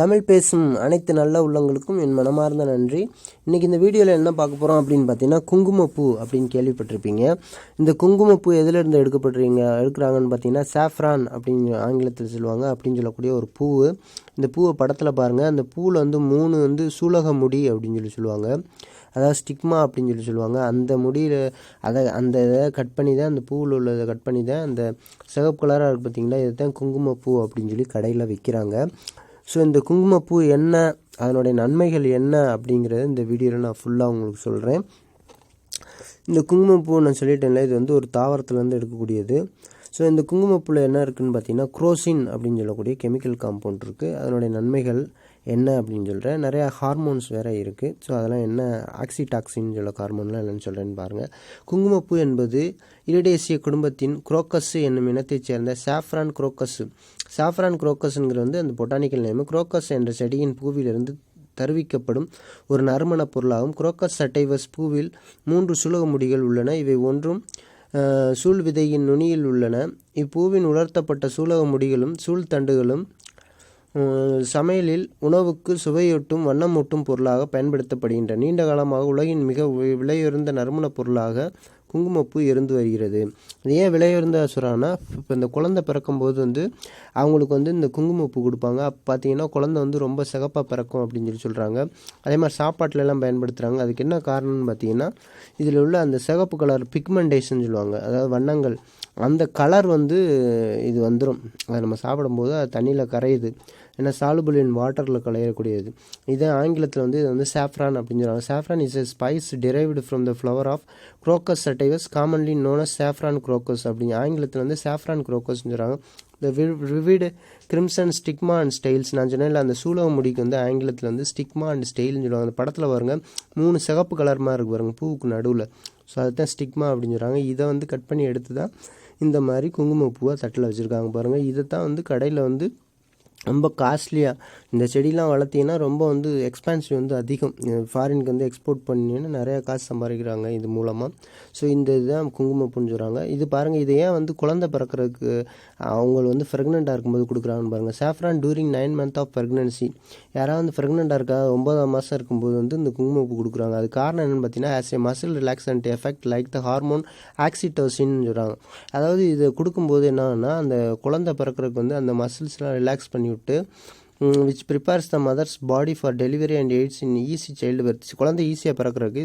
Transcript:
தமிழ் பேசும் அனைத்து நல்ல உள்ளங்களுக்கும் என் மனமார்ந்த நன்றி. இன்றைக்கி இந்த வீடியோவில் என்ன பார்க்க போகிறோம் அப்படின்னு பார்த்தீங்கன்னா குங்குமப்பூ அப்படின்னு கேள்விப்பட்டிருப்பீங்க. இந்த குங்குமப்பூ எதிலிருந்து எடுக்கப்படுறீங்க எடுக்கிறாங்கன்னு பார்த்தீங்கன்னா சாஃப்ரான் அப்படின்னு ஆங்கிலத்தில் சொல்லுவாங்க அப்படின்னு சொல்லக்கூடிய ஒரு பூ இந்த பூவை படத்தில் பாருங்கள் அந்த பூவில் வந்து மூணு வந்து சூலக முடி அப்படின்னு சொல்லி சொல்லுவாங்க. அதாவது ஸ்டிக்மா அப்படின்னு சொல்லி சொல்லுவாங்க. அந்த முடியில் அதை அந்த இதை கட் பண்ணி தான் அந்த பூவில் உள்ளதை கட் பண்ணி தான் அந்த சிகப்பு கலராக இருக்குது பார்த்தீங்களா இதை தான் குங்குமப்பூ அப்படின்னு சொல்லி கடையில் விற்கிறாங்க ஸோ இந்த குங்குமப்பூ என்ன அதனுடைய நன்மைகள் என்ன அப்படிங்கிறத இந்த வீடியோவில் நான் ஃபுல்லாக உங்களுக்கு சொல்கிறேன் இந்த குங்குமப்பூ நான் சொல்லிட்டேன்ல இது வந்து ஒரு தாவரத்துலேருந்து எடுக்கக்கூடியது. ஸோ இந்த குங்குமப்பூவில் என்ன இருக்குதுன்னு பார்த்தீங்கன்னா குரோசின் அப்படின்னு சொல்லக்கூடிய கெமிக்கல் காம்பவுண்ட் இருக்குது அதனுடைய நன்மைகள் என்ன அப்படின்னு சொல்கிறேன் நிறையா ஹார்மோன்ஸ் வேறு இருக்குது ஸோ அதெல்லாம் என்ன ஆக்சிடாக்சின் சொல்ல ஹார்மோன்லாம் என்னென்னு சொல்கிறேன்னு பாருங்கள் குங்குமப்பூ என்பது இரடேசிய குடும்பத்தின் குரோக்கஸ் என்னும் இனத்தைச் சேர்ந்த சாஃப்ரான் குரோக்கஸ் சாஃப்ரான் குரோக்கஸ்ங்கிறது வந்து அந்த பொட்டானிக்கல் நேம் குரோக்கஸ் என்ற செடியின் பூவிலிருந்து தருவிக்கப்படும் ஒரு நறுமண பொருளாகும். குரோக்கஸ் சட்டைவஸ் பூவில் மூன்று சுலக முடிகள் உள்ளன. இவை ஒன்றும் சூழ் விதையின் நுனியில் உள்ளன. இப்பூவின் உலர்த்தப்பட்ட சூலக முடிகளும் சூழ் தண்டுகளும் சமையலில் உணவுக்கு சுவையூட்டும் வண்ணமூட்டும் பொருளாக பயன்படுத்தப்படுகின்ற நீண்ட காலமாக உலகின் மிக விலையுயர்ந்த நறுமணப் பொருளாக குங்குமப்பூ இருந்து வருகிறது. இது ஏன் விலையுயர்ந்த சொல்கிறாங்கன்னா இப்போ இந்த குழந்தை பிறக்கும்போது வந்து அவங்களுக்கு வந்து இந்த குங்குமப்பூ கொடுப்பாங்க. அப்போ பார்த்தீங்கன்னா குழந்தை வந்து ரொம்ப சிகப்பாக பிறக்கும் அப்படின்னு சொல்லி சொல்கிறாங்க அதே மாதிரி சாப்பாட்டிலலாம் பயன்படுத்துகிறாங்க அதுக்கு என்ன காரணம்னு பார்த்தீங்கன்னா இதில் உள்ள அந்த சிகப்பு கலர் பிக்மெண்டேஷன் சொல்லுவாங்க. அதாவது வண்ணங்கள். அந்த கலர் வந்து இது வந்துடும் அதை நம்ம சாப்பிடும்போது அது தண்ணியில் கரையுது. ஏன்னா சாலுபிள் இன் வாட்டரில் கலையக்கூடியது இதே ஆங்கிலத்தில் வந்து இது வந்து சாஃப்ரான் அப்படின்னு சொல்லுவாங்க. Saffron is a spice derived from the flower of crocus sativus commonly known as saffron crocus அப்படின்னு. ஆங்கிலத்தில் வந்து சாஃப்ரான் குரோக்கஸ்னு சொல்கிறாங்க இந்த vivid crimson stigma and styles நான் சொன்னேன் அந்த சூலக முடிக்கு வந்து ஆங்கிலத்தில் வந்து ஸ்டிக்மா அண்ட் ஸ்டைல்னு சொல்லுவாங்க. அந்த படத்தில் பாருங்க மூணு சிகப்பு கலர் மாதிரி இருக்கு பாருங்க பூவுக்கு நடுவில். ஸோ அதுதான் ஸ்டிக்மா அப்படின்னு சொல்கிறாங்க இதை வந்து கட் பண்ணி எடுத்து தான் இந்த மாதிரி குங்குமப்பூவை தட்டில் வச்சுருக்காங்க பாருங்கள் இதை தான் வந்து கடையில் வந்து ரொம்ப காஸ்ட்லியாக இந்த செடிலாம் வளர்த்திங்கன்னா ரொம்ப வந்து எக்ஸ்பென்சிவ் வந்து அதிகம். ஃபாரினுக்கு வந்து எக்ஸ்போர்ட் பண்ணிங்கன்னா நிறையா காசு சம்பாதிக்கிறாங்க இது மூலமாக ஸோ இந்த இதுதான் குங்குமப்பூன்னு புரிஞ்சுறாங்க இது பாருங்கள் இது ஏன் வந்து குழந்தை பிறக்கிறதுக்கு அவங்க வந்து ப்ரெக்னெண்ட்டாக இருக்கும்போது கொடுக்குறாங்கன்னு பாருங்கள் saffron during nine month of pregnancy யாராவது வந்து ப்ரெக்னெண்ட்டாக இருக்கா ஒன்பதாம் மாதம் இருக்கும்போது வந்து இந்த குங்குமப்பூ கொடுக்குறாங்க. அது காரணம் என்னென்னு பார்த்தீங்கன்னா as a muscle relaxant effect like the hormone ஆக்சிடோசின்னு சொல்கிறாங்க அதாவது இது கொடுக்கும்போது என்னன்னா அந்த குழந்தை பிறக்கிறதுக்கு வந்து அந்த மசில்ஸ்லாம் ரிலாக்ஸ் பண்ணி சொல்லிவிட்டு which prepares the mother's body for delivery and aids in easy child birth குழந்தை ஈஸியாக பிறக்கிறதுக்கு